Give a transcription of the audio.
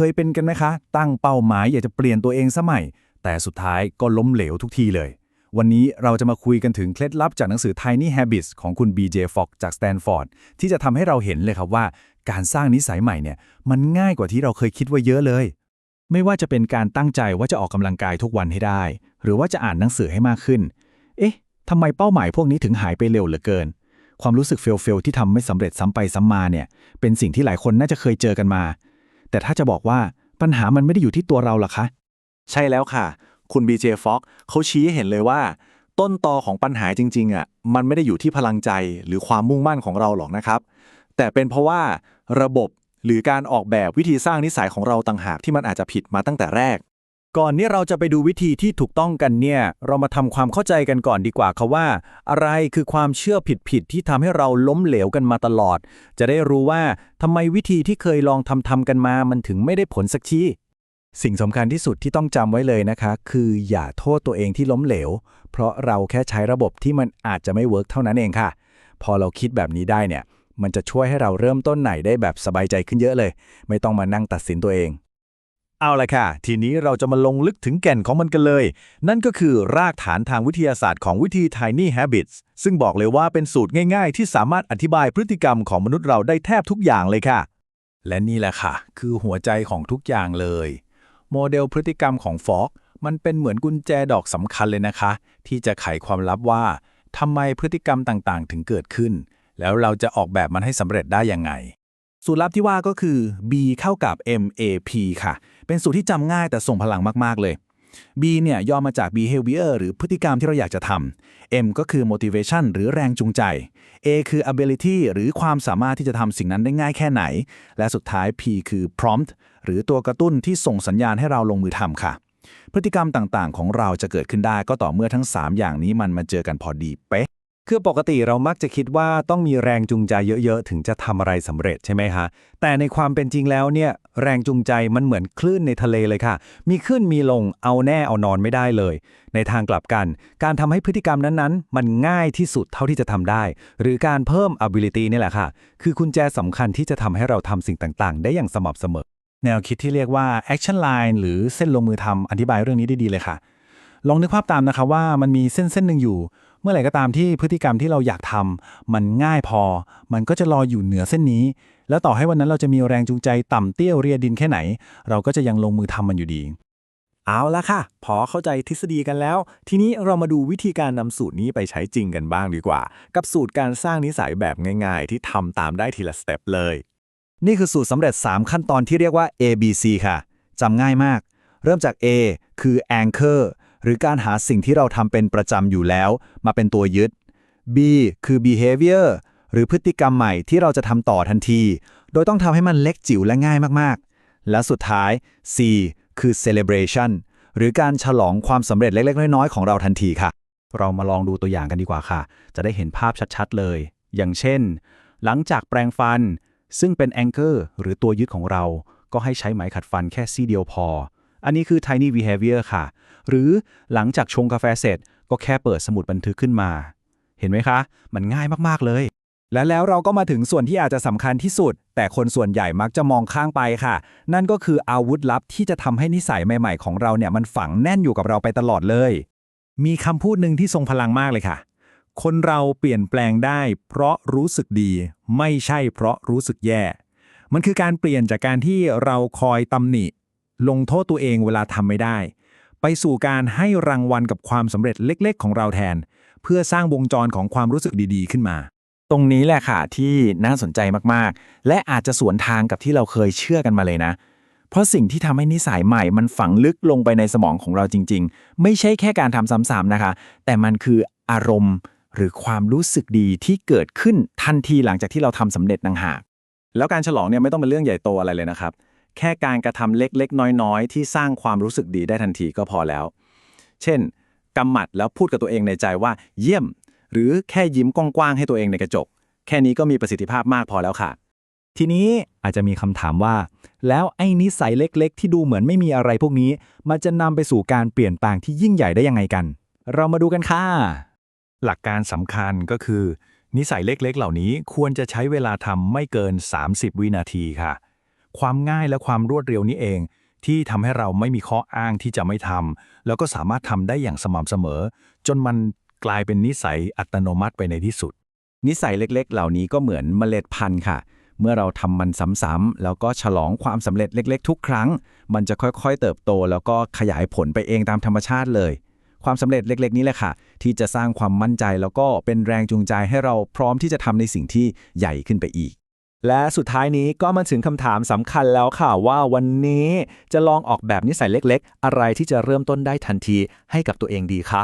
คยเป็นกันไหมคะ ตั้งเป้าหมายอยากจะเปลี่ยนตัวเองสมัย แต่สุดท้ายก็ล้มเหลวทุกทีเลย วันนี้เราจะมาคุยกันถึงเคล็ดลับจากหนังสือ Tiny Habits ของคุณ BJ Fogg จาก Stanford ที่จะทำให้เราเห็นเลยครับว่า การสร้างนิสัยใหม่เนี่ยมันง่ายกว่าที่เราเคยคิดไว้เยอะเลย ไม่ว่าจะเป็นการตั้งใจว่าจะออกกำลังกายทุกวันให้ได้ หรือว่าจะอ่านหนังสือให้มากขึ้น เอ๊ะทำไมเป้าหมายพวกนี้ถึงหายไปเร็วเหลือเกินความรู้สึกเฟลเฟลที่ทำไม่สำเร็จซ้ำไปซ้ำมาเนี่ย เป็นสิ่งที่หลายคนน่าจะเคยเจอกันมา แต่ถ้าจะบอกว่าปัญหามันไม่ได้อยู่ที่ตัวเราหรอคะ ใช่แล้วค่ะ คุณ BJ Fox เขาชี้ให้เห็นเลยว่า ต้นตอของปัญหาจริงๆอะมันไม่ได้อยู่ที่พลังใจหรือความมุ่งมั่นของเราหรอกนะครับ แต่เป็นเพราะว่าระบบหรือการออกแบบวิธีสร้างนิสัยของเราต่างหากที่มันอาจจะผิดมาตั้งแต่แรก ก่อนที่เราจะไปดูวิธีที่ถูกต้องกันเนี่ย เรามาทำความเข้าใจกันก่อนดีกว่าค่ะว่า อะไรคือความเชื่อผิดๆที่ทำให้เราล้มเหลวกันมาตลอด จะได้รู้ว่าทำไมวิธีที่เคยลองทำทำกันมา มันถึงไม่ได้ผลสักทีสิ่งสำคัญที่สุดที่ต้องจำไว้เลยนะคะ คืออย่าโทษตัวเองที่ล้มเหลว เพราะเราแค่ใช้ระบบที่มันอาจจะไม่เวิร์กเท่านั้นเองค่ะ พอเราคิดแบบนี้ได้เนี่ย มันจะช่วยให้เราเริ่มต้นไหนได้แบบสบายใจขึ้นเยอะเลย ไม่ต้องมานั่งตัดสินตัวเอง เอาละค่ะ ทีนี้เราจะมาลงลึกถึงแก่นของมันกันเลย นั่นก็คือรากฐานทางวิทยาศาสตร์ของวิธี Tiny Habits ซึ่งบอกเลยว่าเป็นสูตรง่ายๆ ที่สามารถอธิบายพฤติกรรมของมนุษย์เราได้แทบทุกอย่างเลยค่ะ และนี่แหละค่ะ คือหัวใจของทุกอย่างเลย โมเดลพฤติกรรมของฟอกมันเป็นเหมือนกุญแจดอกสำคัญเลยนะคะ ที่จะไขความลับว่าทำไมพฤติกรรมต่างๆ ถึงเกิดขึ้น แล้วเราจะออกแบบมันให้สำเร็จได้ยังไง สูตรลับที่ว่าก็คือ B เข้ากับ MAP ค่ะ เป็นสูตรที่จำง่ายแต่ส่งพลังมากๆเลย B เนี่ยย่อมาจาก behavior หรือพฤติกรรมที่เราอยากจะทำ M ก็คือ motivation หรือแรงจูงใจ A คือ ability หรือความสามารถที่จะทำสิ่งนั้นได้ง่ายแค่ไหน และสุดท้าย P คือ prompt หรือตัวกระตุ้นที่ส่งสัญญาณให้เราลงมือทำค่ะ พฤติกรรมต่างๆ ของเราจะเกิดขึ้นได้ก็ต่อเมื่อทั้ง 3 อย่างนี้มันมาเจอกันพอดีเป๊ะ คือปกติเรามักจะคิดว่าต้องมีแรงจูงใจเยอะ ๆ ถึงจะทำอะไรสำเร็จใช่ไหมคะแต่ในความเป็นจริงแล้วเนี่ยแรงจูงใจมันเหมือนคลื่นในทะเลเลยค่ะ มีขึ้นมีลงเอาแน่เอานอนไม่ได้เลย ในทางกลับกัน การทำให้พฤติกรรมนั้นๆ มันง่ายที่สุดเท่าที่จะทำได้ หรือการเพิ่ม ability นี่แหละค่ะ คือกุญแจสำคัญที่จะทำให้เราทำสิ่งต่างๆ ได้อย่างสม่ำเสมอ แนวคิดที่เรียกว่า action line หรือเส้นลงมือทำอธิบายเรื่องนี้ได้ดีเลยค่ะ ลองนึกภาพตามนะคะว่ามันมีเส้นเส้นหนึ่งอยู่ เมื่อไหร่ก็ตามที่พฤติกรรมที่เราอยากทำมันง่ายพอ มันก็จะรออยู่เหนือเส้นนี้ แล้วต่อให้วันนั้นเราจะมีแรงจูงใจต่ำเตี้ยวเรียดินแค่ไหน เราก็จะยังลงมือทำมันอยู่ดี เอาละค่ะ พอเข้าใจทฤษฎีกันแล้ว ทีนี้เรามาดูวิธีการนำสูตรนี้ไปใช้จริงกันบ้างดีกว่า กับสูตรการสร้างนิสัยแบบง่ายๆ ที่ทำตามได้ทีละสเต็ปเลย นี่คือสูตรสำเร็จ 3 ขั้นตอนที่เรียกว่า A B C ค่ะจำง่ายมาก เริ่มจาก A คือ anchor หรือการหาสิ่งที่เราทำเป็นประจำอยู่แล้ว มาเป็นตัวยึด B คือ behavior หรือพฤติกรรมใหม่ที่เราจะทำต่อทันที โดยต้องทำให้มันเล็กจิ๋วและง่ายมากๆ และสุดท้าย C คือ celebration หรือการฉลองความสำเร็จเล็ก ๆ น้อยๆ ของเราทันทีค่ะ เรามาลองดูตัวอย่างกันดีกว่าค่ะ จะได้เห็นภาพชัดๆ เลย อย่างเช่น หลังจากแปรงฟัน ซึ่งเป็น anchor หรือตัวยึดของเรา ก็ให้ใช้ไหมขัดฟันแค่ซี่เดียวพอ อันนี้คือ tiny behavior ค่ะ หรือหลังจากชงกาแฟเสร็จ ก็แค่เปิดสมุดบันทึกขึ้นมา เห็นไหมคะ มันง่ายมากๆเลย และแล้วเราก็มาถึงส่วนที่อาจจะสำคัญที่สุด แต่คนส่วนใหญ่มักจะมองข้างไปค่ะ นั่นก็คืออาวุธลับที่จะทำให้นิสัยใหม่ๆ ของเราเนี่ยมันฝังแน่นอยู่กับเราไปตลอดเลย มีคำพูดหนึ่งที่ทรงพลังมากเลยค่ะ คนเราเปลี่ยนแปลงได้ เพราะรู้สึกดี ไม่ใช่เพราะรู้สึกแย่ มันคือการเปลี่ยนจากการที่เราคอยตำหนิ ลงโทษตัวเองเวลาทำไม่ได้ ไปสู่การให้รางวัลกับความสำเร็จเล็กๆ ของเราแทน เพื่อสร้างวงจรของความรู้สึกดีๆ ขึ้นมา ตรงนี้แหละค่ะที่น่าสนใจมากๆ และอาจจะสวนทางกับที่เราเคยเชื่อกันมาเลยนะ เพราะสิ่งที่ทำให้นิสัยใหม่มันฝังลึกลงไปในสมองของเราจริง ๆ ไม่ใช่แค่การทำซ้ำๆนะคะ แต่มันคืออารมณ์หรือความรู้สึกดีที่เกิดขึ้นทันทีหลังจากที่เราทำสำเร็จต่างหากแล้วการฉลองเนี่ยไม่ต้องเป็นเรื่องใหญ่โตอะไรเลยนะครับ แค่การกระทำเล็กๆ น้อยๆ ที่สร้างความรู้สึกดีได้ทันทีก็พอแล้ว เช่นกำหมัดแล้วพูดกับตัวเองในใจว่า เยี่ยม หรือแค่ยิ้มกว้างๆให้ตัวเองในกระจก แค่นี้ก็มีประสิทธิภาพมากพอแล้วค่ะ ทีนี้อาจจะมีคำถามว่า แล้วไอ้นิสัยเล็กๆ ที่ดูเหมือนไม่มีอะไรพวกนี้ มันจะนำไปสู่การเปลี่ยนแปลงที่ยิ่งใหญ่ได้ยังไงกัน เรามาดูกันค่ะหลักการสำคัญก็คือ นิสัยเล็กๆ เหล่านี้ควรจะใช้เวลาทำไม่เกิน 30 วินาทีค่ะ ความง่ายและความรวดเร็วนี้เอง ที่ทำให้เราไม่มีข้ออ้างที่จะไม่ทำแล้วก็สามารถทำได้อย่างสม่ำเสมอ จนมันกลายเป็นนิสัยอัตโนมัติไปในที่สุด นิสัยเล็กๆ เหล่านี้ก็เหมือนเมล็ดพันธุ์ค่ะ เมื่อเราทำมันซ้ำๆแล้วก็ฉลองความสำเร็จเล็ก ๆ ทุกครั้ง มันจะค่อยๆ เติบโต แล้วก็ขยายผลไปเองตามธรรมชาติเลย ความสำเร็จเล็ก ๆ นี้แหละค่ะ ที่จะสร้างความมั่นใจแล้วก็เป็นแรงจูงใจให้เราพร้อมที่จะทำในสิ่งที่ใหญ่ขึ้นไปอีก และสุดท้ายนี้ก็มาถึงคำถามสำคัญแล้วค่ะว่าวันนี้จะลองออกแบบนิสัยเล็กๆ อะไรที่จะเริ่มต้นได้ทันทีให้กับตัวเองดีคะ